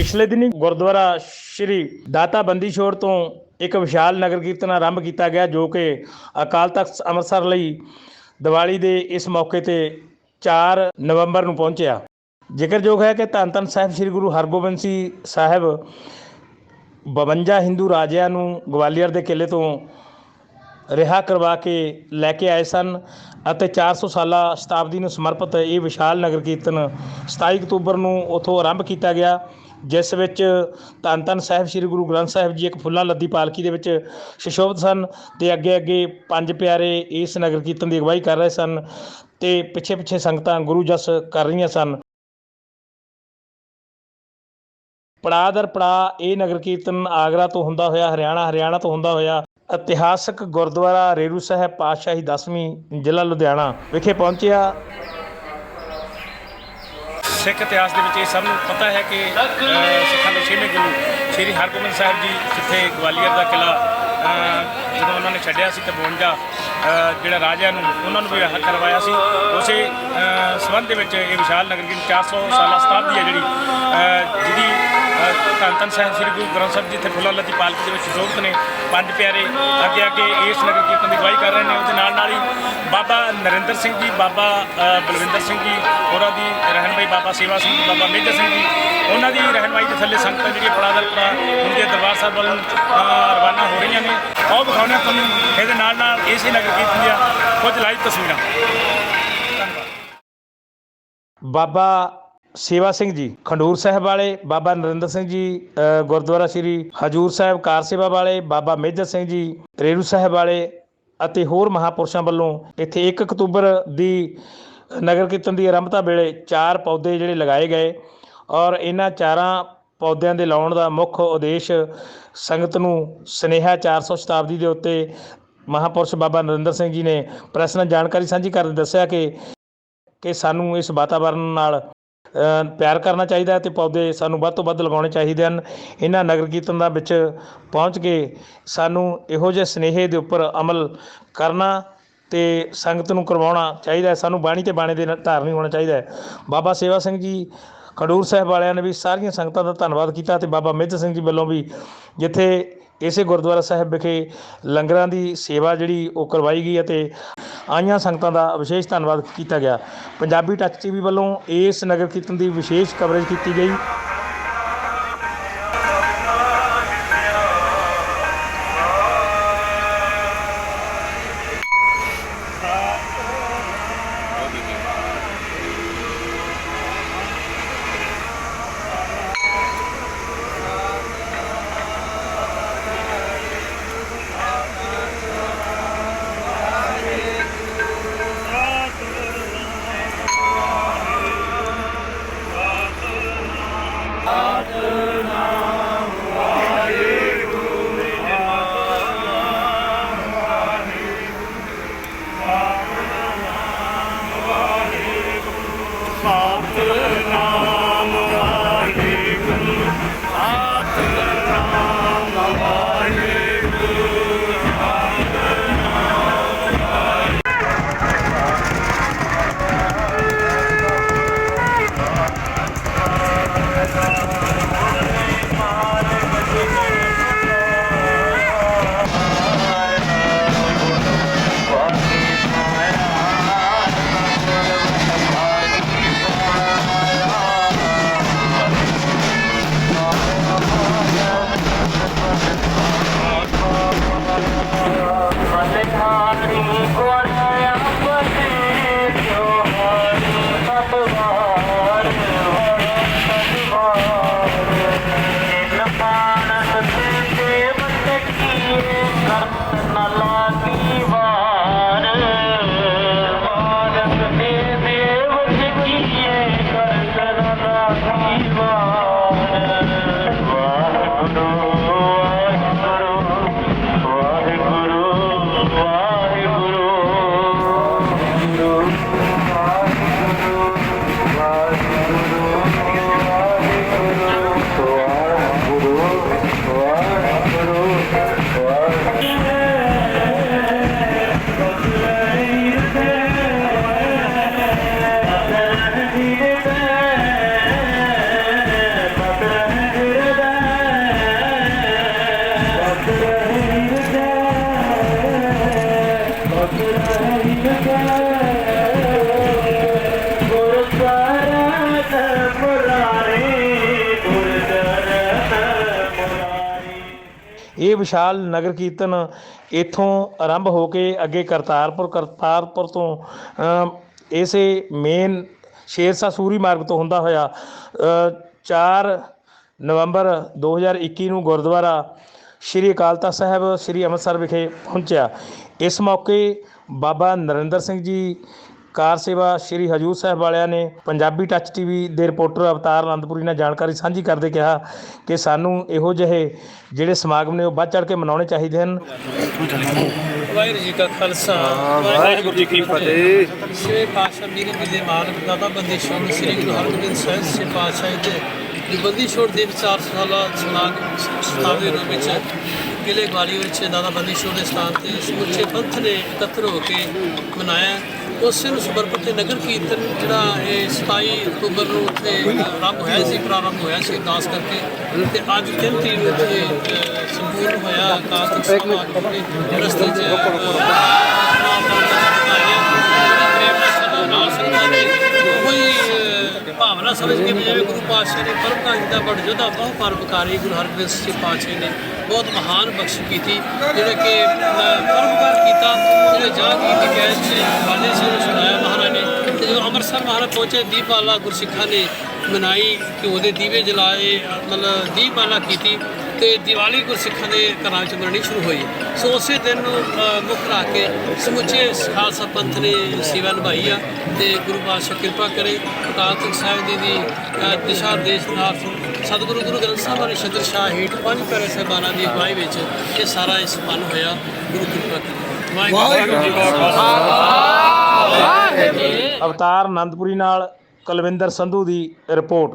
ਪਿਛਲੇ ਦਿਨੀ ਗੁਰਦੁਆਰਾ ਸ਼੍ਰੀ ਦਾਤਾ ਬੰਦੀ ਛੋੜ ਤੋਂ ਇੱਕ ਵਿਸ਼ਾਲ ਨਗਰ ਕੀਰਤਨ ਆਰੰਭ ਕੀਤਾ ਗਿਆ, ਜੋ ਕਿ ਅਕਾਲ ਤਖਤ ਅੰਮ੍ਰਿਤਸਰ ਲਈ ਦੀਵਾਲੀ ਦੇ ਇਸ ਮੌਕੇ ਤੇ 4 ਨਵੰਬਰ ਨੂੰ ਪਹੁੰਚਿਆ। ਜ਼ਿਕਰਯੋਗ ਹੈ ਕਿ ਧੰਨ ਧੰਨ ਸਾਹਿਬ ਸ੍ਰੀ ਗੁਰੂ ਹਰਗੋਬਿੰਦ ਸਿੰਘ ਸਾਹਿਬ 52 ਹਿੰਦੂ ਰਾਜਿਆਂ ਨੂੰ ਗਵਾਲੀਅਰ ਦੇ ਕਿਲੇ ਤੋਂ ਰਿਹਾ ਕਰਵਾ ਕੇ ਲੈ ਕੇ ਆਏ ਸਨ ਅਤੇ 400 ਸਾਲਾ ਸ਼ਤਾਬਦੀ ਨੂੰ ਸਮਰਪਿਤ ਇਹ ਵਿਸ਼ਾਲ ਨਗਰ ਕੀਰਤਨ 27 ਅਕਤੂਬਰ ਨੂੰ ਉਥੋਂ ਆਰੰਭ ਕੀਤਾ ਗਿਆ। ਜਿਸ ਵਿੱਚ ਧੰਨ ਧੰਨ ਸਾਹਿਬ ਸ੍ਰੀ ਗੁਰੂ ਗ੍ਰੰਥ ਸਾਹਿਬ ਜੀ ਇੱਕ ਫੁੱਲਾਂ ਲੱਦੀ ਪਾਲਕੀ ਦੇ ਵਿੱਚ ਸ਼ਿਸ਼ੋਭਤ ਸਨ ਤੇ ਅੱਗੇ ਅੱਗੇ ਪੰਜ ਪਿਆਰੇ ਇਸ ਨਗਰ ਕੀਰਤਨ ਦੀ ਅਗਵਾਈ ਕਰ ਰਹੇ ਸਨ ਤੇ ਪਿੱਛੇ ਪਿੱਛੇ ਸੰਗਤਾਂ ਗੁਰੂ ਜਸ ਕਰ ਰਹੀਆਂ ਸਨ। ਪੜਾਅ ਦਰ ਪੜਾਅ ਇਹ ਨਗਰ ਕੀਰਤਨ ਆਗਰਾ ਤੋਂ ਹੁੰਦਾ ਹੋਇਆ, ਹਰਿਆਣਾ ਹਰਿਆਣਾ ਤੋਂ ਹੁੰਦਾ ਹੋਇਆ, ਇਤਿਹਾਸਕ ਗੁਰਦੁਆਰਾ ਰੇਰੂ ਸਾਹਿਬ ਪਾਤਸ਼ਾਹੀ 10ਵੀਂ ਜ਼ਿਲ੍ਹਾ ਲੁਧਿਆਣਾ ਵਿਖੇ ਪਹੁੰਚਿਆ। ਸਿੱਖ ਇਤਿਹਾਸ ਦੇ ਵਿੱਚ ਇਹ ਸਭ ਨੂੰ ਪਤਾ ਹੈ ਕਿ ਸਿੱਖਾਂ ਦੇ ਛੇਵੇਂ ਗੁਰੂ ਸ੍ਰੀ ਹਰਗੋਬਿੰਦ ਸਾਹਿਬ ਜੀ ਜਿੱਥੇ ਗਵਾਲੀਅਰ ਦਾ ਕਿਲਾ ਜਦੋਂ ਉਹਨਾਂ ਨੇ ਛੱਡਿਆ ਸੀ ਤੇ 52 ਜਿਹੜਾ ਰਾਜਿਆਂ ਨੂੰ ਉਹਨਾਂ ਨੂੰ ਵੀ ਹੱਕ ਕਰਵਾਇਆ ਸੀ, ਉਸੇ ਸੰਬੰਧ ਦੇ ਵਿੱਚ ਇਹ ਵਿਸ਼ਾਲ ਨਗਰ ਕੀਰਤਨ 400 ਸਾਲਾ ਸ਼ਤਾਬਦੀ ਹੈ ਜਿਹੜੀ ਜਿਹਦੀ ਧੰਨ ਧੰਨ ਸਾਹਿਬ ਸ੍ਰੀ ਗੁਰੂ ਗ੍ਰੰਥ ਸਾਹਿਬ ਜੀ ਇੱਥੇ ਫੁੱਲਾਂ ਲੱਦੀ ਪਾਲਕੀ ਦੇ ਵਿੱਚ ਸ਼ੋਭਤ ਨੇ, ਪੰਜ ਪਿਆਰੇ ਅੱਗੇ ਅੱਗੇ ਇਸ ਨਗਰ ਕੀਰਤਨ ਦੀ ਅਗਵਾਈ ਕਰ ਰਹੇ ਨੇ। ਉਹਦੇ ਨਾਲ ਨਾਲ ਹੀ ਬਾਬਾ ਨਰਿੰਦਰ ਸਿੰਘ ਜੀ, ਬਾਬਾ ਬਲਵਿੰਦਰ ਸਿੰਘ ਜੀ, ਹੋਰਾਂ ਦੀ ਰਹਿਨਮਾਈ ਬਾਬਾ ਸੇਵਾ ਸਿੰਘ ਜੀ, ਬਾਬਾ ਮੇਜਰ ਸਿੰਘ ਜੀ, ਉਹਨਾਂ ਦੀ ਰਹਿਨਮਾਈ ਦੇ ਥੱਲੇ ਸੰਗਤਾਂ ਜਿਹੜੀਆਂ ਪੜਾਦਰ ਪੜਾ ਹੁੰਦੇ ਦਰਬਾਰ ਸਾਹਿਬ ਵੱਲ ਰਵਾਨਾ ਹੋ ਰਹੀਆਂ ਨੇ। ਆਓ ਵਿਖਾਉਂਦੇ ਹਾਂ ਤੁਹਾਨੂੰ ਇਹਦੇ ਨਾਲ ਨਾਲ ਇਸੇ ਨਗਰ ਕੀਰਤਨ ਦੀਆਂ ਕੁਝ ਲਾਈਵ ਤਸਵੀਰਾਂ। ਬਾਬਾ ਸੇਵਾ ਸਿੰਘ ਜੀ, ਖੰਡੂਰ ਸਾਹਿਬ ਵਾਲੇ, ਬਾਬਾ ਨਰਿੰਦਰ ਸਿੰਘ ਜੀ ਗੁਰਦੁਆਰਾ ਸ੍ਰੀ ਹਜੂਰ ਸਾਹਿਬ ਕਾਰ ਸੇਵਾ ਵਾਲੇ, ਬਾਬਾ ਮੇਜਰ ਸਿੰਘ ਜੀ, ਰੇਰੂ ਸਾਹਿਬ ਵਾਲੇ ਅਤੇ ਹੋਰ ਮਹਾਪੁਰਸ਼ਾਂ ਵੱਲੋਂ ਇੱਥੇ 1 ਅਕਤੂਬਰ ਦੀ ਨਗਰ ਕੀਰਤਨ ਦੀ ਆਰੰਭਤਾ ਵੇਲੇ ਚਾਰ ਪੌਦੇ ਜਿਹੜੇ ਲਗਾਏ ਗਏ ਔਰ ਇਹਨਾਂ ਚਾਰਾਂ ਪੌਦਿਆਂ ਦੇ ਲਾਉਣ ਦਾ ਮੁੱਖ ਉਦੇਸ਼ ਸੰਗਤ ਨੂੰ ਸਨੇਹਾ 400 ਸ਼ਤਾਬਦੀ ਦੇ ਉੱਤੇ ਮਹਾਪੁਰਸ਼ ਬਾਬਾ ਨਰਿੰਦਰ ਸਿੰਘ ਜੀ ਨੇ ਪ੍ਰੈਸ ਨਾਲ ਜਾਣਕਾਰੀ ਸਾਂਝੀ ਕਰਦੇ ਦੱਸਿਆ ਕਿ ਕਿ ਸਾਨੂੰ ਇਸ ਵਾਤਾਵਰਣ ਨਾਲ ਪਿਆਰ ਕਰਨਾ ਚਾਹੀਦਾ ਹੈ ਤੇ ਪੌਦੇ ਸਾਨੂੰ ਵੱਧ ਤੋਂ ਵੱਧ ਲਗਾਉਣੇ ਚਾਹੀਦੇ ਹਨ। ਇਹਨਾਂ ਨਗਰ ਕੀਰਤਨ ਦਾ ਵਿੱਚ ਪਹੁੰਚ ਕੇ ਸਾਨੂੰ ਇਹੋ ਜਿਹੇ ਸਨੇਹੇ ਦੇ ਉੱਪਰ ਅਮਲ ਕਰਨਾ ਤੇ ਸੰਗਤ ਨੂੰ ਕਰਵਾਉਣਾ ਚਾਹੀਦਾ ਹੈ। ਸਾਨੂੰ ਬਾਣੀ ਤੇ ਬਾਣੇ ਦੇ ਧਾਰਨੀ ਹੋਣਾ ਚਾਹੀਦਾ ਹੈ। ਬਾਬਾ ਸੇਵਾ ਸਿੰਘ ਜੀ, ਖਡੂਰ ਸਾਹਿਬ ਵਾਲਿਆਂ ਨੇ ਵੀ ਸਾਰੀਆਂ ਸੰਗਤਾਂ ਦਾ ਧੰਨਵਾਦ ਕੀਤਾ ਤੇ ਬਾਬਾ ਮਿੱਤ ਸਿੰਘ ਜੀ ਵੱਲੋਂ ਵੀ ਜਿੱਥੇ ਇਸੇ ਗੁਰਦੁਆਰਾ ਸਾਹਿਬ ਵਿਖੇ ਲੰਗਰਾਂ ਦੀ ਸੇਵਾ ਜਿਹੜੀ ਉਹ ਕਰਵਾਈ ਗਈ ਅਤੇ ਆਈਆਂ ਸੰਗਤਾਂ ਦਾ ਵਿਸ਼ੇਸ਼ ਧੰਨਵਾਦ ਕੀਤਾ ਗਿਆ। ਪੰਜਾਬੀ ਟੱਚ ਟੀਵੀ ਵੱਲੋਂ ਇਸ ਨਗਰ ਕੀਰਤਨ ਦੀ ਵਿਸ਼ੇਸ਼ ਕਵਰੇਜ ਕੀਤੀ ਗਈ। ਇਹ ਵਿਸ਼ਾਲ ਨਗਰ ਕੀਰਤਨ ਇਥੋਂ ਆਰੰਭ ਹੋ ਕੇ ਅੱਗੇ ਕਰਤਾਰਪੁਰ ਕਰਤਾਰਪੁਰ ਤੋਂ ਇਸੇ ਮੇਨ ਸ਼ੇਰਸਾ ਸੂਰੀ ਮਾਰਗ ਤੋਂ ਹੁੰਦਾ ਹੋਇਆ 4 ਨਵੰਬਰ 2021 ਨੂੰ ਗੁਰਦੁਆਰਾ ਸ਼੍ਰੀ ਅਕਾਲ ਤਖਤ ਸਾਹਿਬ, ਸ਼੍ਰੀ ਅੰਮ੍ਰਿਤਸਰ ਵਿਖੇ ਪਹੁੰਚਿਆ। ਇਸ ਮੌਕੇ ਬਾਬਾ ਨਰਿੰਦਰ ਸਿੰਘ ਜੀ ਕਾਰ ਸੇਵਾ ਸ਼੍ਰੀ ਹਜੂਰ ਸਾਹਿਬ ਵਾਲਿਆਂ ਨੇ ਪੰਜਾਬੀ ਟੱਚ ਟੀਵੀ ਦੇ ਰਿਪੋਰਟਰ ਅਵਤਾਰ ਆਨੰਦਪੁਰੀ ਨਾਲ ਜਾਣਕਾਰੀ ਸਾਂਝੀ ਕਰਦੇ ਕਿਹਾ ਕਿ ਸਾਨੂੰ ਇਹੋ ਜਿਹੇ ਜਿਹੜੇ ਸਮਾਗਮ ਨੇ ਉਹ ਵੱਧ ਚੜ ਕੇ ਮਨਾਉਣੇ ਚਾਹੀਦੇ ਹਨ। ਵਾਹਿਗੁਰੂ ਜੀ ਕਾ ਖਾਲਸਾ ਵਾਹਿਗੁਰੂ ਜੀ ਕੀ ਫਤਿਹ। ਸ੍ਰੀ ਪਾਤਸ਼ਾਹ ਮੇਰੇ ਬਿਲੇ ਮਾਲਕ ਦਾਦਾ ਬੰਦੀ ਛੋੜ ਸ੍ਰੀ ਗੁਰੂ ਹਰਗੋਬਿੰਦ ਸਾਹਿਬ ਸ੍ਰੀ ਪਾਤਸ਼ਾਹ ਦੇ ਦੀ ਬੰਦੀ ਛੋੜ ਦੇ ਵਿਚਾਰ ਸਾਲਾ ਸਮਾਗਮ ਸਥਾਨ ਦੇ ਰੂਪ ਵਿੱਚ ਕਿਲੇ ਗਵਾਲੀ ਵਿੱਚ ਦਾਦਾ ਬੰਦੀ ਛੋੜ ਦੇ ਸਥਾਨ ਤੇ ਸਮੁੱਚੇ ਪੰਥ ਨੇ ਇਕੱਤਰ ਹੋ ਕੇ ਮਨਾਇਆ। ਉਸੇ ਨੂੰ ਸਮਰਪਿਤ ਇਹ ਨਗਰ ਕੀਰਤਨ ਜਿਹੜਾ ਇਹ 27 ਅਕਤੂਬਰ ਨੂੰ ਉੱਥੇ ਆਰੰਭ ਹੋਇਆ ਸੀ, ਪ੍ਰਾਰੰਭ ਹੋਇਆ ਸੀ ਅਰਦਾਸ ਕਰਕੇ। ਤੇ ਅੱਜ 3 ਤਰੀਕ ਨੂੰ ਇੱਥੇ ਸੰਪੂਰਨ ਹੋਇਆ ਅਕਾਲ ਤਖਤ ਸਾਹਿਬ ਰਸਤੇ 'ਚ ਕੋਈ ਸਮਝ ਕੇ ਜਿਵੇਂ ਗੁਰੂ ਪਾਤਸ਼ਾਹ ਨੇ ਪਰਮ ਕਾਜ ਦਾ ਬੜ ਜੋਧਾ ਬਹੁ ਪਰਮਕਾਰੀ ਗੁਰੂ ਹਰਗੋਬਿੰਦ ਸਿੰਘ ਪਾਤਸ਼ਾਹ ਨੇ ਬਹੁਤ ਮਹਾਨ ਬਖਸ਼ ਕੀਤੀ ਜਿਹੜੇ ਕਿ ਪਰਮਕਾਰ ਕੀਤਾ ਜਿਹੜੇ ਜਾ ਕੇ ਦੀ ਸੀ ਵਾਲੇ ਸੀ ਨੂੰ ਸੁਣਾਇਆ ਮਹਾਰਾਜ ਨੇ, ਤੇ ਜਦੋਂ ਅੰਮ੍ਰਿਤਸਰ ਮਹਾਰਾਜ ਪਹੁੰਚੇ ਦੀਪਾਲਾ ਗੁਰਸਿੱਖਾਂ ਨੇ ਮਨਾਈ ਘਿਓ ਦੇ ਦੀਵੇ ਜਲਾਏ, ਮਤਲਬ ਦੀਪਮਾਲਾ ਕੀਤੀ ਤੇ ਦੀਵਾਲੀ ਗੁਰਸਿੱਖਾਂ ਦੇ ਘਰਾਂ ਵਿੱਚ ਮਨਾਉਣੀ ਸ਼ੁਰੂ ਹੋਈ। ਸੋ ਉਸੇ ਦਿਨ ਨੂੰ ਮੁੱਖ ਰੱਖ ਕੇ ਸਮੁੱਚੇ ਖਾਲਸਾ ਪੰਥ ਨੇ ਸੇਵਾ ਨਿਭਾਈ ਆ ਤੇ ਗੁਰੂ ਪਾਤਸ਼ਾਹ ਕਿਰਪਾ ਕਰੇ ਅਕਾਲ ਤਖਤ ਸਾਹਿਬ ਜੀ ਦੀ ਦਿਸ਼ਾ ਦੇਸ਼ ਨਾਲ ਸਤਿਗੁਰੂ ਗੁਰੂ ਗ੍ਰੰਥ ਸਾਹਿਬ ਨੇ ਸ਼ਦਰ ਸ਼ਾਹ ਹੇਠ ਪੰਜ ਪਿਆਰੇ ਸਾਹਿਬਾਨਾਂ ਦੀ ਅਗਵਾਈ ਵਿੱਚ ਇਹ ਸਾਰਾ ਇਹ ਸੰਪੰਨ ਹੋਇਆ। ਗੁਰੂ ਕਿਰਪਾ ਕਰੇ। ਵਾਹਿਗੁਰੂ ਜੀ ਕਾ ਖਾਲਸਾ। ਅਵਤਾਰ ਆਨੰਦਪੁਰੀ ਨਾਲ ਕੁਲਵਿੰਦਰ ਸੰਧੂ ਦੀ ਰਿਪੋਰਟ।